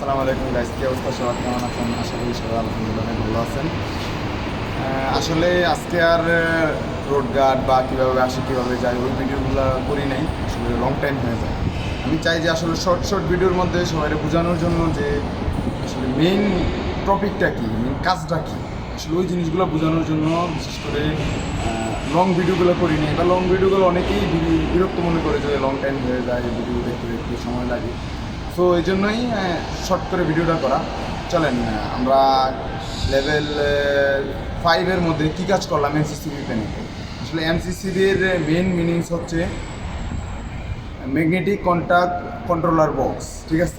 আসসালামু আলাইকুম গাইস কি অবস্থা সবার? কেমন আছেন? আশা করি সবাই আলহামদুলিল্লাহ অনেক ভালো আছেন। আসলে আজকে আর রোড গার্ড বা কীভাবে আসে, কীভাবে যাই ওই ভিডিওগুলো করি নাই। আসলে লং টাইম হয়ে যায়। আমি চাই যে আসলে শর্ট শর্ট ভিডিওর মধ্যে সবাই বোঝানোর জন্য যে আসলে মেইন টপিকটা কী মেইন কাজটা কী? আসলে ওই জিনিসগুলো বোঝানোর জন্য বিশেষ করে লং ভিডিওগুলো করি নাই। বা লং ভিডিওগুলো অনেকেই বিরক্ত মনে করে যে লং টাইম হয়ে যায় ভিডিও দেখতে দেখতে সময় লাগে। সো এই জন্যই শর্ট করে ভিডিওটা করা। চলেন আমরা লেভেল ফাইভের মধ্যে কী কাজ করলাম এমসিসিবি প্যানে আসলে এমসিসিবির মেন মিনিংস হচ্ছে ম্যাগনেটিক কন্ট্যাক্ট কন্ট্রোলার বক্স ঠিক আছে?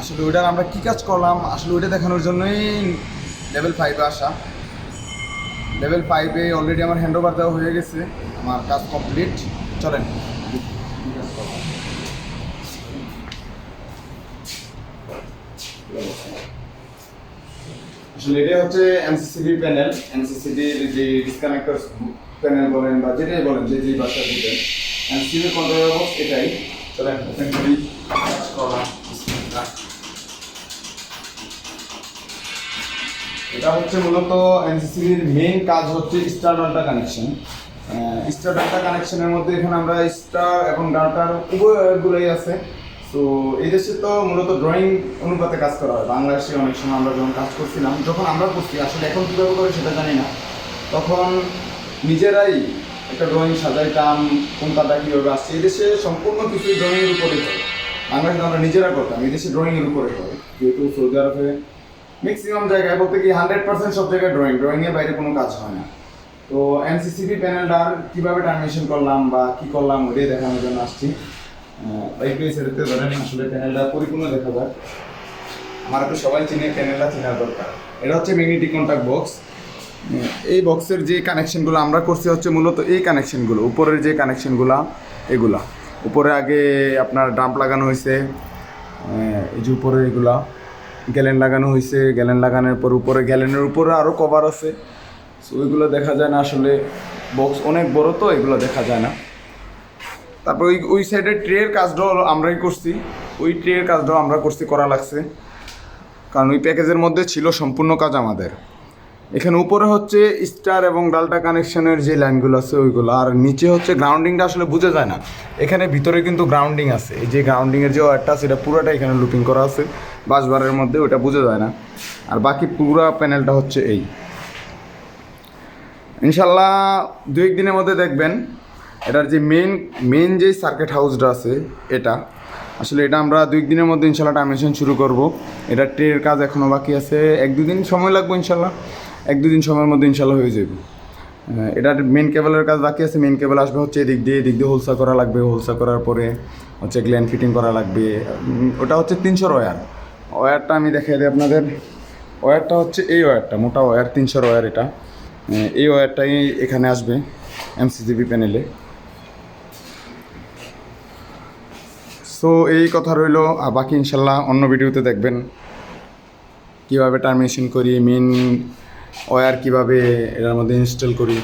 আসলে ওইটার আমরা কী কাজ করলাম? আসলে ওইটা দেখানোর জন্যই লেভেল ফাইভে আসা। লেভেল ফাইভে অলরেডি আমার হ্যান্ড ওভার দেওয়া হয়ে গেছে। আমার কাজ কমপ্লিট চলেন। কাজ আসলে এটা হচ্ছে এমসিসিবি প্যানেল। এমসিসিবির যে ডিসকানেক্টর প্যানেল বলেন বা যেটাই বলেন, যে যেই বাসা দিতেন এমসিসিবির কন্ট্রোলার বক্স এটাই। চলেন ওপেন করি কাজ বিসমিল্লাহ। এটা হচ্ছে মূলত এনসিসিবির মেইন কাজ হচ্ছে star data connection star data কানেকশনের মধ্যে এখানে আমরা স্টার এবং ডাটার উভয়গুলোই আছে। তো এই দেশে তো মূলত ড্রয়িং অনুপাতে কাজ করা হয়। বাংলাদেশে অনেক সময় আমরা যখন কাজ করছিলাম, যখন আমরা করছি, আসলে এখন কীভাবে করে সেটা জানি না। তখন নিজেরাই একটা ড্রয়িং সাজাইতাম কোন কাটা কীভাবে আসছে। এই দেশে সম্পূর্ণ কিছু ড্রয়িংয়ের উপরে হয়। বাংলাদেশে আমরা নিজেরা করতাম, এই দেশে ড্রয়িংয়ের উপরে হয়। যেহেতু সৌদি আরবে ম্যাক্সিমাম জায়গায় বলতে কি হান্ড্রেড পার্সেন্ট সব জায়গায় ড্রয়িং ড্রয়িংয়ের বাইরে কোনো কাজ হয় না। তো এমসিসিবি প্যানেলটার কীভাবে টার্মিনেশন করলাম বা কী করলাম, ওটাই দেখানোর জন্য আসছি। একটু সেটাতে ধরেন আসলে প্যানেলটা পরিপূর্ণ দেখা যায় আমার তো সবাই চিনে প্যানেলটা চেনার দরকার। এটা হচ্ছে ম্যাগনেটিক কন্ট্যাক্ট বক্স এই বক্সের যে কানেকশনগুলো আমরা করছি হচ্ছে মূলত এই কানেকশনগুলো উপরের যে কানেকশনগুলো এগুলা। উপরে আগে আপনার ডাম্প লাগানো হয়েছে এই যে উপরে এগুলা গ্যালেন লাগানো হয়েছে গ্যালেন লাগানোর পর উপরে গ্যালেনের উপরে আরও কভার আছে। সো ওইগুলো দেখা যায় না, আসলে বক্স অনেক বড় তো, এগুলো দেখা যায় না। তারপর ওই ওই সাইডের ট্রের কাজটাও আমরাই করছি। ওই ট্রের কাজটাও আমরা করছি, করা লাগছে। কারণ ওই প্যাকেজের মধ্যে ছিল সম্পূর্ণ কাজ আমাদের। এখানে উপরে হচ্ছে স্টার এবং ডালটা কানেকশনের যে লাইনগুলো আছে, ওইগুলো। আর নিচে হচ্ছে গ্রাউন্ডিংটা আসলে বোঝা যায় না। এখানে ভিতরে কিন্তু গ্রাউন্ডিং আছে। এই যে গ্রাউন্ডিংয়ের যে ওয়ারটা সেটা পুরোটা এখানে লুপিং করা আছে। বাসবারের মধ্যে ওটা বোঝা যায় না। আর বাকি পুরো প্যানেলটা হচ্ছে এই। ইনশাল্লাহ দু এক দিনের মধ্যে দেখবেন। এটার যে মেন মেন যে সার্কিট হাউসটা আছে, এটা, আসলে এটা আমরা দুই দিনের মধ্যে ইনশাল্লাহ টার্মিনেশন শুরু করব। এটা ট্রের কাজ এখনও বাকি আছে, এক দুদিন সময় লাগবে ইনশাল্লাহ, এক দুদিন সময়ের মধ্যে ইনশাল্লাহ হয়ে যাবে। এটার মেন কেবলের কাজ বাকি আছে মেন কেবল আসবে হচ্ছে এদিক দিয়ে এদিক দিয়ে হোলসা করা লাগবে হোলসা করার পরে হচ্ছে গ্ল্যান্ড ফিটিং করা লাগবে। ওটা হচ্ছে তিনশোর ওয়্যার ওয়্যারটা আমি দেখাই দিই আপনাদের। ওয়্যারটা হচ্ছে এই ওয়্যারটা মোটা ওয়্যার তিনশোর ওয়্যার এটা। এই ওয়্যারটাই এখানে আসবে এমসিজিবি প্যানেলে সো এই কথা রইল। আর বাকি ইনশাল্লাহ অন্য ভিডিওতে দেখবেন কীভাবে টার্মিনেশন করি মেন ওয়ার কীভাবে এটার মধ্যে ইনস্টল করি।